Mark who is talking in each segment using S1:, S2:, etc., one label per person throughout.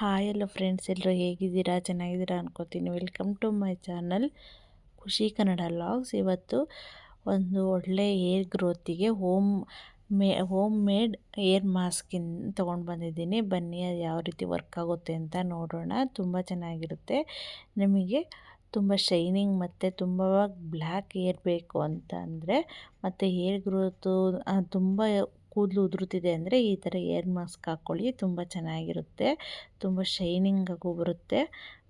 S1: Hi ಎಲ್ಲ friends ಎಲ್ಲರೂ ಹೇಗಿದ್ದೀರಾ? ಚೆನ್ನಾಗಿದ್ದೀರಾ ಅನ್ಕೋತೀನಿ. ವೆಲ್ಕಮ್ ಟು ಮೈ ಚಾನಲ್ ಖುಷಿ ಕನ್ನಡ ಲಾಗ್ಸ್ ಇವತ್ತು ಒಂದು ಒಳ್ಳೆ ಏರ್ ಗ್ರೋತಿಗೆ ಹೋಮ್ ಮೇ ಹೋಮ್ ಮೇಡ್ ಏರ್ ಮಾಸ್ಕಿನ್ ತೊಗೊಂಡು ಬಂದಿದ್ದೀನಿ. ಬನ್ನಿ, ಅದು ಯಾವ ರೀತಿ ವರ್ಕ್ ಆಗುತ್ತೆ ಅಂತ ನೋಡೋಣ. ತುಂಬ ಚೆನ್ನಾಗಿರುತ್ತೆ. ನಿಮಗೆ ತುಂಬ ಶೈನಿಂಗ್ ಮತ್ತು ತುಂಬ ಬ್ಲ್ಯಾಕ್ ಏರ್ ಬೇಕು ಅಂತ ಅಂದರೆ, ಮತ್ತು ಏರ್ ಗ್ರೋತು ತುಂಬ ಕೂದಲು ಉದುರುತ್ತಿದೆ ಅಂದರೆ ಈ ಥರ ಏರ್ ಮಾಸ್ಕ್ ಹಾಕ್ಕೊಳ್ಳಿ ತುಂಬ ಚೆನ್ನಾಗಿರುತ್ತೆ, ತುಂಬ ಶೈನಿಂಗಾಗೂ ಬರುತ್ತೆ.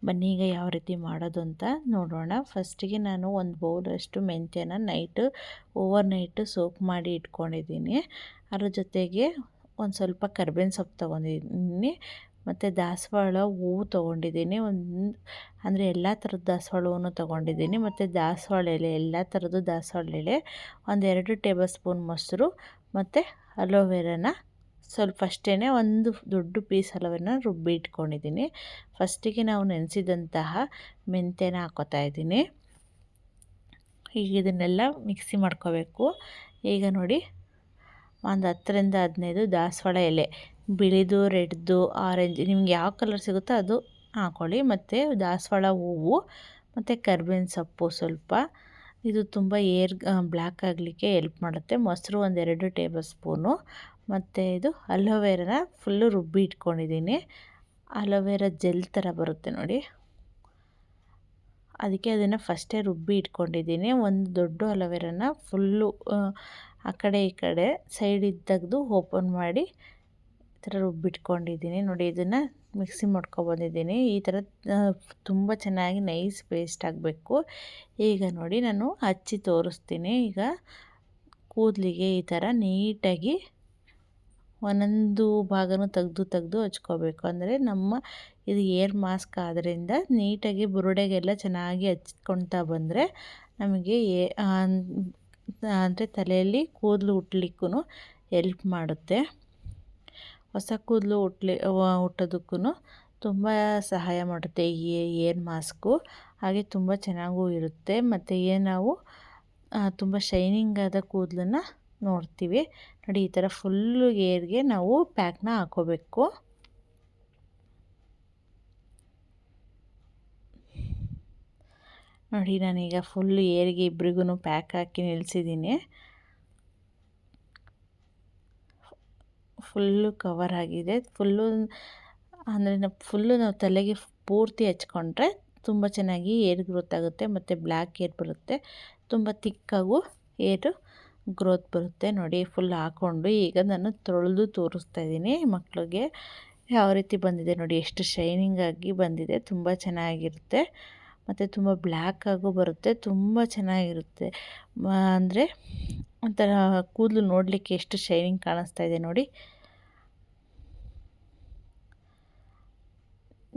S1: ಬನ್ನಿ ಈಗ ಯಾವ ರೀತಿ ಮಾಡೋದು ಅಂತ ನೋಡೋಣ. ಫಸ್ಟಿಗೆ ನಾನು ಒಂದು ಬೌಲಷ್ಟು ಮೆಂತ್ಯನ ನೈಟು, ಓವರ್ ನೈಟು ಸೋಪ್ ಮಾಡಿ ಇಟ್ಕೊಂಡಿದ್ದೀನಿ. ಅದ್ರ ಜೊತೆಗೆ ಒಂದು ಸ್ವಲ್ಪ ಕರ್ಬೇವಿನ ಸೊಪ್ಪು ತೊಗೊಂಡಿದ್ದೀನಿ. ಮತ್ತು ದಾಸವಾಳ ಹೂವು ತೊಗೊಂಡಿದ್ದೀನಿ. ಒಂದು ಅಂದರೆ ಎಲ್ಲ ಥರದ ದಾಸವಾಳ ಹೂವನ್ನು ತೊಗೊಂಡಿದ್ದೀನಿ. ಮತ್ತು ದಾಸವಾಳ ಎಲೆ, ಎಲ್ಲ ಥರದ್ದು ದಾಸವಾಳ ಎಲೆ ಒಂದೆರಡು ಟೇಬಲ್ ಸ್ಪೂನ್ ಮೊಸರು, ಮತ್ತು ಅಲೋವೆರಾನ ಸ್ವಲ್ಪ ಅಷ್ಟೇ ಒಂದು ದೊಡ್ಡ ಪೀಸ್ ಅಲೋವೆರಾನ ರುಬ್ಬಿ ಇಟ್ಕೊಂಡಿದ್ದೀನಿ. ಫಸ್ಟಿಗೆ ನಾವು ನೆನೆಸಿದಂತಹ ಮೆಂತ್ಯನ ಹಾಕೋತಾ ಇದ್ದೀನಿ. ಈಗ ಇದನ್ನೆಲ್ಲ ಮಿಕ್ಸಿ ಮಾಡ್ಕೋಬೇಕು. ಈಗ ನೋಡಿ, ಒಂದು ಹತ್ತರಿಂದ ಹದಿನೈದು ದಾಸವಾಳ ಎಲೆ, ಬಿಳಿದು, ರೆಡ್ದು ಆರೆಂಜ್ ನಿಮ್ಗೆ ಯಾವ ಕಲರ್ ಸಿಗುತ್ತೋ ಅದು ಹಾಕ್ಕೊಳ್ಳಿ ಮತ್ತು ದಾಸವಾಳ ಹೂವು, ಮತ್ತು ಕರ್ಬೇವಿನ ಸೊಪ್ಪು ಸ್ವಲ್ಪ ಇದು ತುಂಬ ಏರ್ ಬ್ಲ್ಯಾಕ್ ಆಗಲಿಕ್ಕೆ ಎಲ್ಪ್ ಮಾಡುತ್ತೆ. ಮೊಸರು ಒಂದೆರಡು ಟೇಬಲ್ ಸ್ಪೂನು. ಮತ್ತು ಇದು ಅಲೋವೆರಾನ ಫುಲ್ಲು ರುಬ್ಬಿ ಇಟ್ಕೊಂಡಿದ್ದೀನಿ. ಅಲೋವೆರಾ ಜೆಲ್ ಥರ ಬರುತ್ತೆ ನೋಡಿ. ಅದಕ್ಕೆ ಅದನ್ನು ಫಸ್ಟೇ ರುಬ್ಬಿ ಇಟ್ಕೊಂಡಿದ್ದೀನಿ. ಒಂದು ದೊಡ್ಡ ಅಲೋವೆರಾನ ಫುಲ್ಲು, ಆ ಕಡೆ ಈ ಕಡೆ ಸೈಡ್ ತೆಗೆದು ಓಪನ್ ಮಾಡಿ ಈ ಥರ ರುಬ್ಬಿಟ್ಕೊಂಡಿದ್ದೀನಿ ನೋಡಿ ಇದನ್ನು. ಮಿಕ್ಸಿ ಮಾಡ್ಕೊಬಂದಿದ್ದೀನಿ ಈ ಥರ ತುಂಬ ಚೆನ್ನಾಗಿ ನೈಸ್ ಪೇಸ್ಟ್ ಆಗಬೇಕು. ಈಗ ನೋಡಿ ನಾನು ಹಚ್ಚಿ ತೋರಿಸ್ತೀನಿ. ಈಗ ಕೂದಲಿಗೆ ಈ ಥರ ನೀಟಾಗಿ ಒಂದೊಂದು ಭಾಗನೂ ತೆಗ್ದು ತೆಗ್ದು ಹಚ್ಕೋಬೇಕು. ಅಂದರೆ ನಮ್ಮ ಇದು ಏರ್ ಮಾಸ್ಕ್ ಆದ್ದರಿಂದ ನೀಟಾಗಿ ಬುರುಡೆಗೆಲ್ಲ ಚೆನ್ನಾಗಿ ಹಚ್ಕೊತಾ ಬಂದರೆ ನಮಗೆ ಏ ಅಂದರೆ ತಲೆಯಲ್ಲಿ ಕೂದಲು ಹುಟ್ಲಿಕ್ಕೂ ಎಲ್ಪ್ ಮಾಡುತ್ತೆ. ಹೊಸ ಕೂದಲು ಹುಟ್ಲಿ ಹುಟ್ಟೋದಕ್ಕೂ ತುಂಬ ಸಹಾಯ ಮಾಡುತ್ತೆ ಈ ಏರ್ ಮಾಸ್ಕು. ಹಾಗೆ ತುಂಬ ಚೆನ್ನಾಗೂ ಇರುತ್ತೆ. ಮತ್ತು ಏನು ನಾವು ತುಂಬ ಶೈನಿಂಗ್ ಆದ ಕೂದಲನ್ನ ನೋಡ್ತೀವಿ. ನೋಡಿ, ಈ ಥರ ಫುಲ್ಲು ಏರ್ಗೆ ನಾವು ಪ್ಯಾಕ್ನ ಹಾಕೋಬೇಕು. ನೋಡಿ, ನಾನೀಗ ಫುಲ್ ಏರಿಗೆ ಇಬ್ರಿಗೂ ಪ್ಯಾಕ್ ಹಾಕಿ ನಿಲ್ಲಿಸಿದ್ದೀನಿ ಫುಲ್ಲು ಕವರ್ ಆಗಿದೆ. ಫುಲ್ಲು ಅಂದರೆ ನಾವು ಫುಲ್ಲು ನಾವು ತಲೆಗೆ ಪೂರ್ತಿ ಹಚ್ಕೊಂಡ್ರೆ ತುಂಬ ಚೆನ್ನಾಗಿ ಏರ್ ಗ್ರೋತ್ ಆಗುತ್ತೆ ಮತ್ತು ಬ್ಲ್ಯಾಕ್ ಏರ್ ಬರುತ್ತೆ. ತುಂಬ ತಿಕ್ಕಾಗೂ ಏರು ಗ್ರೋತ್ ಬರುತ್ತೆ ನೋಡಿ ಫುಲ್ ಹಾಕ್ಕೊಂಡು ಈಗ ನಾನು ತೊಳೆದು ತೋರಿಸ್ತಾ ಇದ್ದೀನಿ ಮಕ್ಕಳಿಗೆ ಯಾವ ರೀತಿ ಬಂದಿದೆ ನೋಡಿ ಎಷ್ಟು ಶೈನಿಂಗ್ ಆಗಿ ಬಂದಿದೆ. ತುಂಬ ಚೆನ್ನಾಗಿರುತ್ತೆ. ಮತ್ತು ತುಂಬ ಬ್ಲ್ಯಾಕ್ ಆಗು ಬರುತ್ತೆ, ತುಂಬ ಚೆನ್ನಾಗಿರುತ್ತೆ. ಅಂದರೆ ಒಂಥರ ಕೂದಲು ನೋಡಲಿಕ್ಕೆ ಎಷ್ಟು ಶೈನಿಂಗ್ ಕಾಣಿಸ್ತಾ ಇದೆ ನೋಡಿ.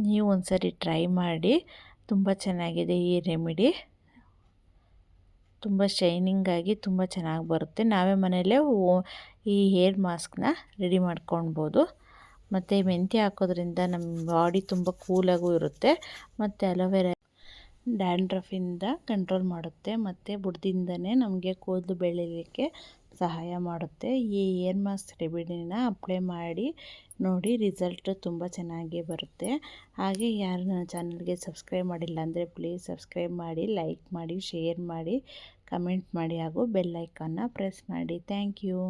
S1: ನೀವು ಒಂದು ಸರಿ ಟ್ರೈ ಮಾಡಿ, ತುಂಬ ಚೆನ್ನಾಗಿದೆ ಈ ರೆಮಿಡಿ ತುಂಬ ಶೈನಿಂಗಾಗಿ ತುಂಬ ಚೆನ್ನಾಗಿ ಬರುತ್ತೆ. ನಾವೇ ಮನೆಯಲ್ಲೇ ಈ ಹೇರ್ ಮಾಸ್ಕ್ನ ರೆಡಿ ಮಾಡ್ಕೊಳ್ಬೋದು. ಮತ್ತು ಮೆಂತ್ಯ ಹಾಕೋದ್ರಿಂದ ನಮ್ಮ ಬಾಡಿ ತುಂಬ ಕೂಲಾಗೂ ಇರುತ್ತೆ. ಮತ್ತು ಅಲೋವೆರಾ ಡ್ಯಾಂಡ್ರಫಿಂದ ಕಂಟ್ರೋಲ್ ಮಾಡುತ್ತೆ, ಮತ್ತು ಬುಡದಿಂದನೇ ನಮಗೆ ಕೂದಲು ಬೆಳೀಲಿಕ್ಕೆ ಸಹಾಯ ಮಾಡುತ್ತೆ. ಈ ಏರ್ ಮಾಸ್ಕ್ ರೆಮಿಡಿನ ಅಪ್ಲೈ ಮಾಡಿ ನೋಡಿ, ರಿಸಲ್ಟ್ ತುಂಬ ಚೆನ್ನಾಗಿ ಬರುತ್ತೆ. ಹಾಗೆ ಯಾರು ನನ್ನ ಚಾನಲ್ಗೆ ಸಬ್ಸ್ಕ್ರೈಬ್ ಮಾಡಿಲ್ಲ ಅಂದರೆ ಪ್ಲೀಸ್ ಸಬ್ಸ್ಕ್ರೈಬ್ ಮಾಡಿ, ಲೈಕ್ ಮಾಡಿ, ಶೇರ್ ಮಾಡಿ, ಕಮೆಂಟ್ ಮಾಡಿ, ಹಾಗೂ ಬೆಲ್ ಐಕಾನ್ನ ಪ್ರೆಸ್ ಮಾಡಿ. Thank you.